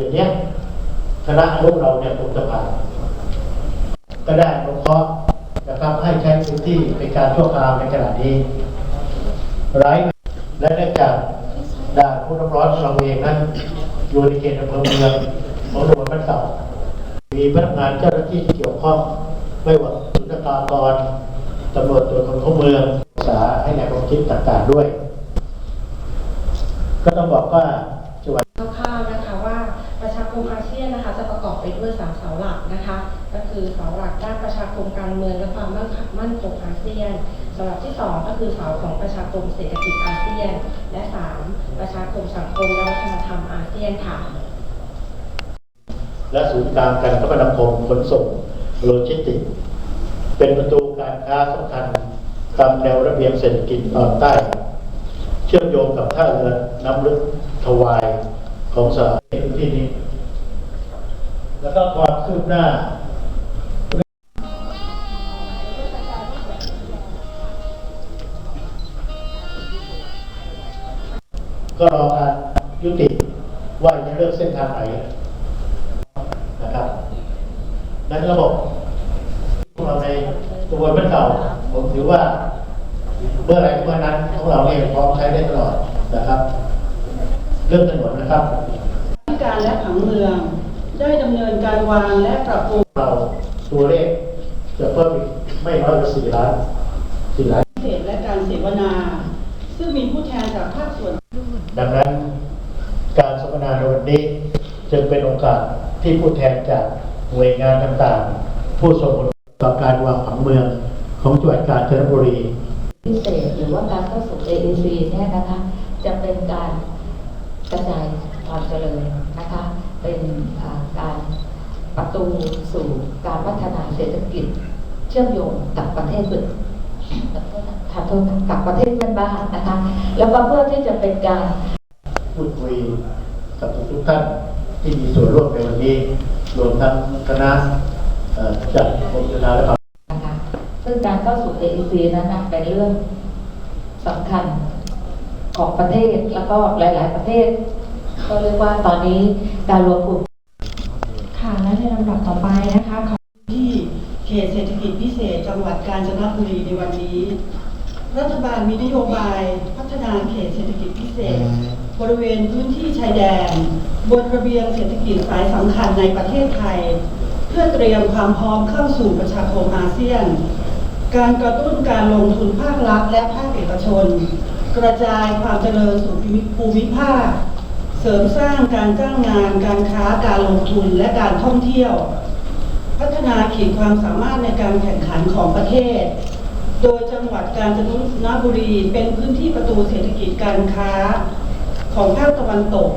ดือนเนี้ยคณะอนุเราเนี่ยคงจะผ่านก็ได้อนุเคาะนะครับให้ใช้พื้นที่เป็นการชั่วคราวในขณะนี้ไร้และเนื่องจากด่านผู้น้ำร้อนของเราเองนั้นอยู่ในเขตอำเภอเมืองของตำบลบ้านเก่ามีพนักงานเจ้าหน้าที่ที่เกี่ยวข้องไม่ว่าสุนทรากรตำรวจตรวจคนเข้าเมืองศึกษาให้แนวความคิดต่างๆด้วย หลักนะคะ ก็คือเสาหลักด้านประชาคมการเมืองและความมั่นคงมั่นคงอาเซียนสาหลักที่สองก็คือเสาของประชาคมเศรษฐกิจอาเซียน และสามประชาคมสังคมและวัฒนธรรมอาเซียนค่ะ และศูนย์กลางการคมนาคมขนส่งโลจิสติก เป็นประตูการค้าสำคัญตามแนวระเบียงเศรษฐกิจตอนใต้ เชื่อมโยงกับท่าเรือน้ำลึกทวายของสหรัฐในที่นี้ แล้วก็ความคืบหน้าก็รอการยุติว่าจะเลือกเส้นทางไหนนะครับนั้นระบบของเราในตัวเป็นเก่าผมถือว่าเมื่อไรเมื่อนั้นของเราเองพร้อมใช้ได้ตลอดนะครับ เรื่องถนนนะครับ การและผังเมือง ได้ดำเนินการวางและปรับปรุงเราตัวเลขจะเพิ่มอีกไม่น้อยกว่าสี่ล้านสี่ล้านพิเศษและการเสวนา ซึ่งมีผู้แทนจากภาคส่วน ดังนั้น การสัมมนาในวันนี้จึงเป็นโอกาสที่ผู้แทนจากหน่วยงานต่างๆ ผู้สมผลกับการวางผังเมืองของจังหวัดกาญจนบุรี พิเศษหรือว่าการเข้าสู่ AEC เนี่ยนะคะ จะเป็นการกระจายความเจริญนะคะ เป็นการประตูสู่การพัฒนาเศรษฐกิจ เชื่อมโยงกับประเทศอื่นขอโทษกับประเทศเพื่อนบ้านนะคะแล้วก็เพื่อที่จะเป็นการพูดคุยกับทุกท่านที่มีส่วนร่วมในวันนี้รวมทั้งคณะจากกรมชนาและความนะคะซึ่งการเข้าสู่ AEC นั้นเป็นเรื่องสำคัญของประเทศแล้วก็หลาย ๆ ประเทศ ก็เรียกว่าตอนนี้การรวมกลุ่มค่ะและในลำดับต่อไปนะคะขอที่เขตเศรษฐกิจพิเศษจังหวัดกาญจนบุรีในวันนี้ รัฐบาลมีนโยบายพัฒนาเขตเศรษฐกิจพิเศษ บริเวณพื้นที่ชายแดน บนระเบียงเศรษฐกิจสายสำคัญในประเทศไทย เพื่อเตรียมความพร้อมเข้าสู่ประชาคมอาเซียน การกระตุ้นการลงทุนภาครัฐและภาคเอกชน กระจายความเจริญสู่ภูมิภาค เสริมสร้างการจ้างงาน การค้า การลงทุน และการท่องเที่ยว พัฒนาขีดความสามารถในการแข่งขันของประเทศ โดยจังหวัดกาญจนบุรีเป็นพื้นที่ประตูเศรษฐกิจการค้าของภาคตะวันตก